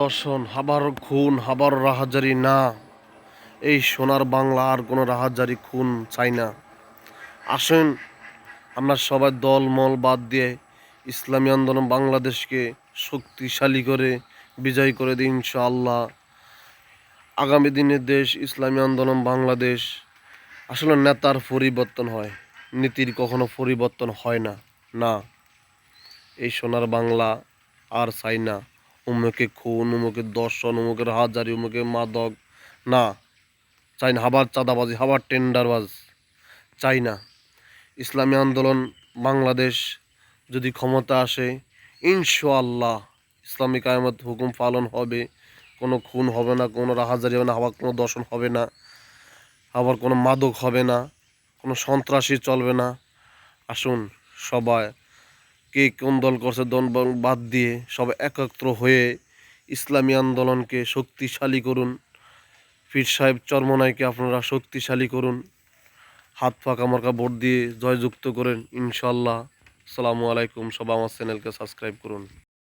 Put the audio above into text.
দর্শন, হাবার খুন, হাবার রাহাজারি না। এই সোনার বাংলা আর কোনো রাহাজারি খুন চাই না। আসেন, আমরা সবাই দল মল বাদ দিয়ে ইসলামী আন্দোলন বাংলাদেশকে শক্তিশালী করে, বিজয় করে দিই ইনশাআল্লাহ। আগামী দিনের দেশ ইসলামী আন্দোলন বাংলাদেশ আসলে নেতার পরিবর্তন হয়, নীতির কখনো পরিবর্তন হয় না না। এই সোনার বাংলা আর চাই না। উমুকে খুন, উমুকে দর্শন, উমুকের হাজারি, উমুকে মাদক। না, চাই না, হাবার চাঁদাবাজি, হাবার টেন্ডারবাজ। চাই না। ইসলামী আন্দোলন, বাংলাদেশ যদি ক্ষমতা আসে, ইনশাআল্লাহ ইসলামিক আয়ামত হুকুম পালন হবে। কোনো খুন হবে না, কোনো রাহাজারি হবে না আবার কোনো দর্শন হবে না আবার কোনো মাদক হবে না, কোনো সন্ত্রাসী চলবে না। আসুন সবাই কে কোন দল করছে দল বাদ দিয়ে সব একত্র হয়ে ইসলামী আন্দোলনকে শক্তিশালী করুন। ফির সাহেব চরমনাইকে আপনারা শক্তিশালী করুন। হাত ফাঁকা মার্কা ভোট দিয়ে জয়যুক্ত করেন ইনশাল্লাহ আসসালামু আলাইকুম সব আমার চ্যানেলকে সাবস্ক্রাইব করুন।